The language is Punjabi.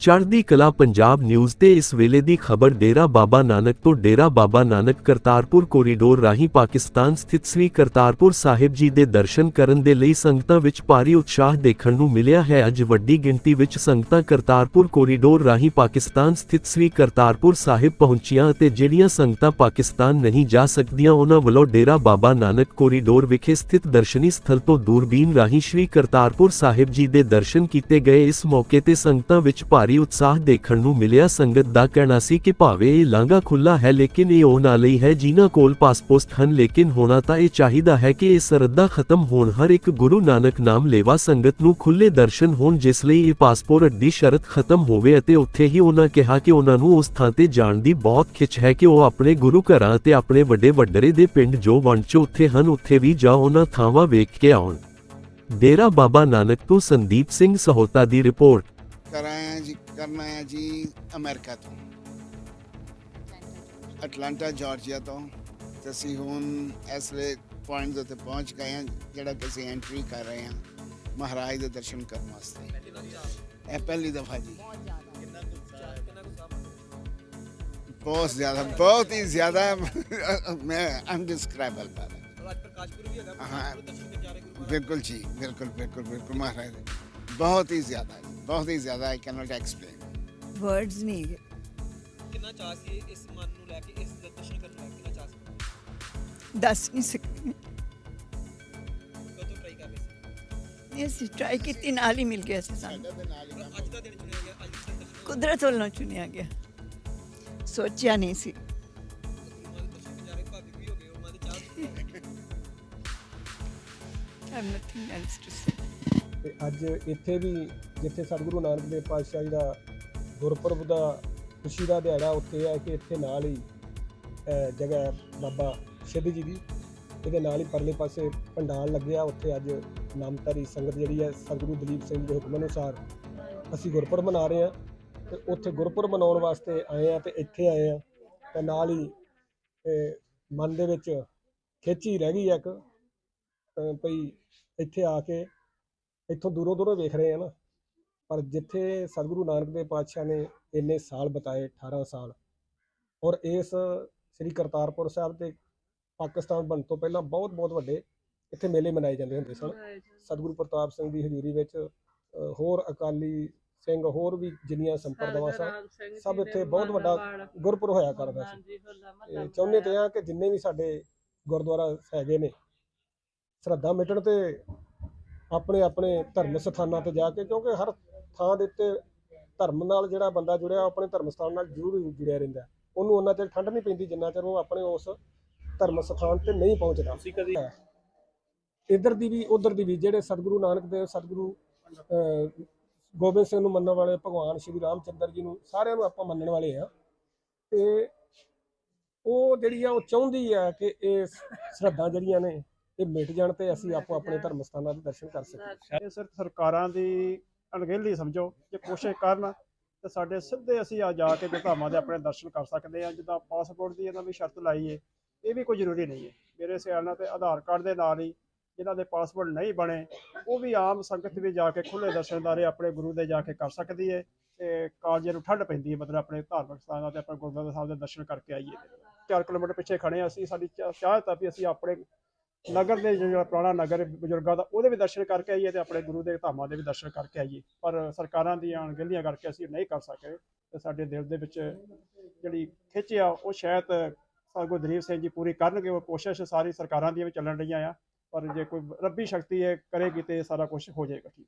ਚੜ੍ਹਦੀ ਕਲਾ ਪੰਜਾਬ ਨਿਊਜ਼ ਤੇ ਇਸ ਵੇਲੇ ਦੀ ਖਬਰ ਡੇਰਾ ਬਾਬਾ ਨਾਨਕ ਤੋਂ ਡੇਰਾ ਬਾਬਾ ਨਾਨਕ ਕਰਤਾਰਪੁਰ ਕੋਰੀਡੋਰ ਰਾਹੀਂ ਪਾਕਿਸਤਾਨ ਸਥਿਤ ਸ੍ਰੀ ਕਰਤਾਰਪੁਰ ਸਾਹਿਬ ਜੀ ਦੇ ਦਰਸ਼ਨ ਕਰਨ ਦੇ ਲਈ ਸੰਗਤਾਂ ਵਿੱਚ ਭਾਰੀ ਉਤਸ਼ਾਹ ਦੇਖਣ ਨੂੰ ਮਿਲਿਆ ਹੈ। ਅੱਜ ਵੱਡੀ ਗਿਣਤੀ ਵਿੱਚ ਸੰਗਤਾਂ ਕਰਤਾਰਪੁਰ ਕੋਰੀਡੋਰ ਰਾਹੀਂ ਪਾਕਿਸਤਾਨ ਸਥਿਤ ਸ੍ਰੀ ਕਰਤਾਰਪੁਰ ਸਾਹਿਬ ਪਹੁੰਚੀਆਂ ਅਤੇ ਜਿਹੜੀਆਂ ਸੰਗਤਾਂ ਪਾਕਿਸਤਾਨ ਨਹੀਂ ਜਾ ਸਕਦੀਆਂ, ਉਹਨਾਂ ਵੱਲੋਂ ਡੇਰਾ ਬਾਬਾ ਨਾਨਕ ਕੋਰੀਡੋਰ ਵਿਖੇ ਸਥਿਤ ਦਰਸ਼ਨੀ ਸਥਲ ਤੋਂ ਦੂਰਬੀਨ ਰਾਹੀਂ ਸ੍ਰੀ ਕਰਤਾਰਪੁਰ ਸਾਹਿਬ ਜੀ ਦੇ ਦਰਸ਼ਨ ਕੀਤੇ ਗਏ। ਇਸ ਮੌਕੇ ਤੇ ਸੰਗਤਾਂ ਵਿੱਚ ਭਾਰੀ ਉਤਸ਼ਾਹ ਦੇਖਣ ਨੂੰ ਮਿਲਿਆ। ਸੰਗਤ ਦਾ ਕਹਿਣਾ ਸੀ ਕਿ ਭਾਵੇਂ ਇਹ ਲਾਂਘਾ ਖੁੱਲਾ ਹੈ, ਲੇਕਿਨ ਇਹ ਉਹਨਾਂ ਲਈ ਹੈ ਜਿਨ੍ਹਾਂ ਕੋਲ ਪਾਸਪੋਰਟ ਹਨ। ਲੇਕਿਨ ਹੋਣਾ ਤਾਂ ਇਹ ਚਾਹੀਦਾ ਹੈ ਕਿ ਇਹ ਸਰਦਾ ਖਤਮ ਹੋਣ। ਹਰ ਇੱਕ ਗੁਰੂ ਨਾਨਕ ਨਾਮ ਲੈਵਾ ਸੰਗਤ ਨੂੰ ਖੁੱਲੇ ਦਰਸ਼ਨ ਹੋਣ, ਜਿਸ ਲਈ ਇਹ ਪਾਸਪੋਰਟ ਦੀ ਸ਼ਰਤ ਖਤਮ ਹੋਵੇ ਅਤੇ ਉੱਥੇ ਹੀ ਉਹਨਾਂ ਕਿਹਾ ਕਿ ਉਹਨਾਂ ਨੂੰ ਉਸ ਥਾਂ ਤੇ ਜਾਣ ਦੀ ਬਹੁਤ ਖਿੱਚ ਹੈ ਕਿ ਉਹ ਆਪਣੇ ਗੁਰੂ ਘਰਾਂ ਅਤੇ ਆਪਣੇ ਵੱਡੇ ਵੱਡਰੇ ਦੇ ਪਿੰਡ ਜੋ ਵੰਚ ਉੱਥੇ ਹਨ, ਉੱਥੇ ਵੀ ਜਾ ਉਹਨਾਂ ਥਾਵਾਂ ਵੇਖ ਕੇ ਆਉਣ। ਡੇਰਾ ਬਾਬਾ ਨਾਨਕ ਤੋਂ ਸੰਦੀਪ ਸਿੰਘ ਸਹੋਤਾ ਦੀ ਰਿਪੋਰਟ। ਕਰਾਇਆ ਕਰਨਾ ਹੈ ਜੀ ਅਮਰੀਕਾ ਤੋਂ ਅਟਲਾਂਟਾ ਜਾਰਜੀਆ ਤੋਂ ਤੇ ਅਸੀਂ ਹੁਣ ਇਸ ਵੇ ਪੁਆਇੰਟ ਦੇ ਉੱਤੇ ਪਹੁੰਚ ਗਏ ਹਾਂ ਜਿਹੜਾ ਕਿ ਅਸੀਂ ਐਂਟਰੀ ਕਰ ਰਹੇ ਹਾਂ ਮਹਾਰਾਜ ਦੇ ਦਰਸ਼ਨ ਕਰਨ ਵਾਸਤੇ ਇਹ ਪਹਿਲੀ ਦਫਾ ਜੀ ਬਹੁਤ ਜ਼ਿਆਦਾ ਬਹੁਤ ਹੀ ਜ਼ਿਆਦਾ ਮੈਂ ਅਨਡਿਸਕ੍ਰਾਈਬਲ ਕਰ ਹਾਂ ਬਿਲਕੁਲ ਜੀ ਬਿਲਕੁਲ ਬਿਲਕੁਲ ਬਿਲਕੁਲ ਮਹਾਰਾਜ ਦੇ। ਬਹੁਤ ਹੀ ਜ਼ਿਆਦਾ ਜੀ, ਬਹੁਤ ਹੀ ਜ਼ਿਆਦਾ ਆਈ ਕੈਨੋਟ ਐਕਸਪਲੇਨ ਵਰਡਸ ਨਹੀਂ। ਕਿੰਨਾ ਚਾਹ ਸੀ ਇਸ ਮਨ ਨੂੰ ਲੈ ਕੇ ਇਸ ਦਰਸ਼ਨ ਕਰਨ ਨੂੰ ਲੈ ਕਿੰਨਾ ਚਾਹ ਸੀ? ਦੱਸ ਨਹੀਂ ਸਕਦੀ। ਕਦੋਂ ਟਰਾਈ ਕਰ ਰਹੇ ਸੀ? ਇਹ ਅਸੀਂ ਟਰਾਈ ਕੀਤੀ ਨਾਲ ਹੀ ਮਿਲ ਗਿਆ ਸੀ ਸਾਨੂੰ। ਅੱਜ ਦਾ ਦਿਨ ਚੁਣਿਆ ਗਿਆ ਅੱਜ ਦੇ ਦਰਸ਼ਨ ਕੁਦਰਤ ਵੱਲੋਂ ਚੁਣਿਆ ਗਿਆ। ਸੋਚਿਆ ਨਹੀਂ ਸੀ। ਗੁਰੂ ਮਾਂ ਦੇ ਦਰਸ਼ਨ ਕਰਨ ਜਾ ਤੇ ਅੱਜ ਇੱਥੇ ਵੀ ਜਿੱਥੇ ਸਤਿਗੁਰੂ ਨਾਨਕ ਦੇਵ ਪਾਤਸ਼ਾਹ ਜੀ ਦਾ ਗੁਰਪੁਰਬ ਦਾ ਖੁਸ਼ੀ ਦਾ ਦਿਹਾੜਾ ਉੱਥੇ ਹੈ ਕਿ ਇੱਥੇ ਨਾਲ ਹੀ ਜਗ੍ਹਾ ਬਾਬਾ ਸਿੱਧ ਜੀ ਦੀ। ਇਹਦੇ ਨਾਲ ਹੀ ਪਰਲੇ ਪਾਸੇ ਪੰਡਾਲ ਲੱਗਿਆ ਉੱਥੇ ਅੱਜ ਨਾਮਧਾਰੀ ਸੰਗਤ ਜਿਹੜੀ ਹੈ ਸਤਿਗੁਰੂ ਦਲੀਪ ਸਿੰਘ ਦੇ ਹੁਕਮ ਅਨੁਸਾਰ ਅਸੀਂ ਗੁਰਪੁਰਬ ਮਨਾ ਰਹੇ ਹਾਂ ਤੇ ਉੱਥੇ ਗੁਰਪੁਰਬ ਮਨਾਉਣ ਵਾਸਤੇ ਆਏ ਆ ਤੇ ਇੱਥੇ ਆਏ ਆ ਤੇ ਨਾਲ ਹੀ ਮਨ ਦੇ ਵਿੱਚ ਖੇਚੀ ਰਹਿ ਗਈ ਹੈ ਇੱਕ ਅਹ, ਭਈ ਇੱਥੇ ਆ ਕੇ ਇੱਥੋਂ ਦੂਰੋਂ ਦੂਰੋਂ ਵੇਖ ਰਹੇ ਆ ਨਾ। ਪਰ ਜਿੱਥੇ ਸਤਿਗੁਰੂ ਨਾਨਕ ਦੇਵ ਪਾਤਸ਼ਾਹ ਨੇ ਇੰਨੇ ਸਾਲ ਬਤਾਏ 18 ਸਾਲ ਔਰ ਇਸ ਸ੍ਰੀ ਕਰਤਾਰਪੁਰ ਸਾਹਿਬ ਤੇ ਪਾਕਿਸਤਾਨ ਬਣਨ ਤੋਂ ਪਹਿਲਾਂ ਬਹੁਤ ਬਹੁਤ ਵੱਡੇ ਇੱਥੇ ਮੇਲੇ ਮਨਾਏ ਜਾਂਦੇ ਹੁੰਦੇ ਸਨ। ਸਤਿਗੁਰੂ ਪ੍ਰਤਾਪ ਸਿੰਘ ਦੀ ਹਜ਼ੂਰੀ ਵਿੱਚ ਹੋਰ ਅਕਾਲੀ ਸਿੰਘ ਹੋਰ ਵੀ ਜਿੰਨੀਆਂ ਸੰਪਰਦਾਵਾਂ ਸਨ ਸਭ ਇੱਥੇ ਬਹੁਤ ਵੱਡਾ ਗੁਰਪੁਰ ਹੋਇਆ ਕਰਦਾ ਸੀ। ਚਾਹੁੰਦੇ ਤੇ ਆ ਕਿ ਜਿੰਨੇ ਵੀ ਸਾਡੇ ਗੁਰਦੁਆਰਾ ਹੈਗੇ ਨੇ ਸ਼ਰਧਾ ਮਿਟਣ ਤੇ ਆਪਣੇ ਆਪਣੇ ਧਰਮ ਸਥਾਨਾਂ ਤੇ ਜਾ ਕੇ ਕਿਉਂਕਿ ਹਰ ਥਾਂ ਦੇ ਉੱਤੇ ਧਰਮ ਨਾਲ ਜਿਹੜਾ ਬੰਦਾ ਜੁੜਿਆ ਉਹ ਆਪਣੇ ਧਰਮ ਸਥਾਨ ਨਾਲ ਜ਼ਰੂਰ ਜੁੜਿਆ ਰਹਿੰਦਾ। ਉਹਨੂੰ ਉਹਨਾਂ ਚਿਰ ਠੰਡ ਨਹੀਂ ਪੈਂਦੀ ਜਿੰਨਾ ਚਿਰ ਉਹ ਆਪਣੇ ਉਸ ਧਰਮ ਸਥਾਨ ਤੇ ਨਹੀਂ ਪਹੁੰਚਦਾ ਤੁਸੀਂ ਕਦੀ ਇੱਧਰ ਦੀ ਵੀ ਉਧਰ ਦੀ ਵੀ ਜਿਹੜੇ ਸਤਿਗੁਰੂ ਨਾਨਕ ਦੇਵ ਸਤਿਗੁਰੂ ਗੋਬਿੰਦ ਸਿੰਘ ਨੂੰ ਮੰਨਣ ਵਾਲੇ ਭਗਵਾਨ ਸ਼੍ਰੀ ਰਾਮਚੰਦਰ ਜੀ ਨੂੰ ਸਾਰਿਆਂ ਨੂੰ ਆਪਾਂ ਮੰਨਣ ਵਾਲੇ ਆ ਤੇ ਉਹ ਜਿਹੜੀ ਆ ਉਹ ਚਾਹੁੰਦੀ ਆ ਕਿ ਇਹ ਸ਼ਰਧਾ ਜਿਹੜੀਆਂ ਨੇ ਇਹ ਮਿਟ ਜਾਣ ਤੇ ਅਸੀਂ ਆਪੋ ਆਪਣੇ ਧਰਮ ਸਥਾਨਾਂ ਦੇ ਦਰਸ਼ਨ ਕਰ ਸਕੀਏ। ਇਹ ਸਿਰਫ ਸਰਕਾਰਾਂ ਦੀ ਅਣਗਹਿਲੀ ਸਮਝੋ, ਜੇ ਕੋਸ਼ਿਸ਼ ਕਰਨ ਤੇ ਸਾਡੇ ਸਿੱਧੇ ਅਸੀਂ ਆ ਜਾ ਕੇ ਗੁਰਧਾਮਾਂ ਦੇ ਆਪਣੇ ਦਰਸ਼ਨ ਕਰ ਸਕਦੇ ਆ ਜਿੱਦਾਂ ਪਾਸਪੋਰਟ ਦੀ ਇਹਨਾਂ ਵੀ ਸ਼ਰਤ ਲਾਈ ਏ, ਇਹ ਵੀ ਕੋਈ ਜ਼ਰੂਰੀ ਨਹੀਂ ਹੈ ਮੇਰੇ ਸਿਆਲ ਨਾਲ ਤੇ ਆਧਾਰ ਕਾਰਡ ਦੇ ਨਾਲ ਹੀ ਜਿਨ੍ਹਾਂ ਦੇ ਪਾਸਪੋਰਟ ਨਹੀਂ ਬਣੇ, ਉਹ ਵੀ ਆਮ ਸੰਗਤ ਵੀ ਜਾ ਕੇ ਖੁੱਲੇ ਦਰਸ਼ਨਦਾਰੇ ਆਪਣੇ ਗੁਰੂ ਦੇ ਜਾ ਕੇ ਕਰ ਸਕਦੀ ਹੈ ਤੇ ਕਾਲਜੇ ਨੂੰ ਠੰਡ ਪੈਂਦੀ ਹੈ ਮਤਲਬ ਆਪਣੇ ਧਾਰਮਿਕ ਸਥਾਨਾਂ ਤੇ, ਆਪਣੇ ਗੁਰਦੁਆਰਾ ਸਾਹਿਬ ਦੇ ਦਰਸ਼ਨ ਕਰਕੇ ਆਈਏ। 4 ਕਿਲੋਮੀਟਰ ਪਿੱਛੇ ਖੜੇ ਹਾਂ ਅਸੀਂ, ਸਾਡੀ ਚਾਹਤ ਆ ਵੀ ਅਸੀਂ ਆਪਣੇ ਨਗਰ ਦੇ ਜਿਹੜਾ ਪੁਰਾਣਾ ਨਗਰ ਬਜ਼ੁਰਗਾਂ ਦਾ, ਉਹਦੇ ਵੀ ਦਰਸ਼ਨ ਕਰਕੇ ਆਈਏ ਤੇ ਆਪਣੇ ਗੁਰੂ ਦੇ ਧਾਮਾਂ ਦੇ ਵੀ ਦਰਸ਼ਨ ਕਰਕੇ ਆਈਏ। ਪਰ ਸਰਕਾਰਾਂ ਦੀਆਂ ਅਣਗਹਿਲੀਆਂ ਕਰਕੇ ਅਸੀਂ ਨਹੀਂ ਕਰ ਸਕੇ ਤੇ ਸਾਡੇ ਦਿਲ ਦੇ ਵਿੱਚ ਜਿਹੜੀ ਖਿੱਚ ਆ, ਉਹ ਸ਼ਾਇਦ ਸਤਿਗੁਰੂ ਦਲੀਪ ਸਿੰਘ ਜੀ ਪੂਰੀ ਕਰਨਗੇ, ਉਹ ਕੋਸ਼ਿਸ਼ ਸਾਰੀ ਸਰਕਾਰਾਂ ਦੀਆਂ ਵੀ ਚੱਲਣ ਰਹੀਆਂ ਆ। ਪਰ ਜੇ ਕੋਈ ਰੱਬੀ ਸ਼ਕਤੀ ਹੈ, ਕਰੇਗੀ ਤੇ ਸਾਰਾ ਕੁਝ ਹੋ ਜਾਏਗਾ, ਠੀਕ।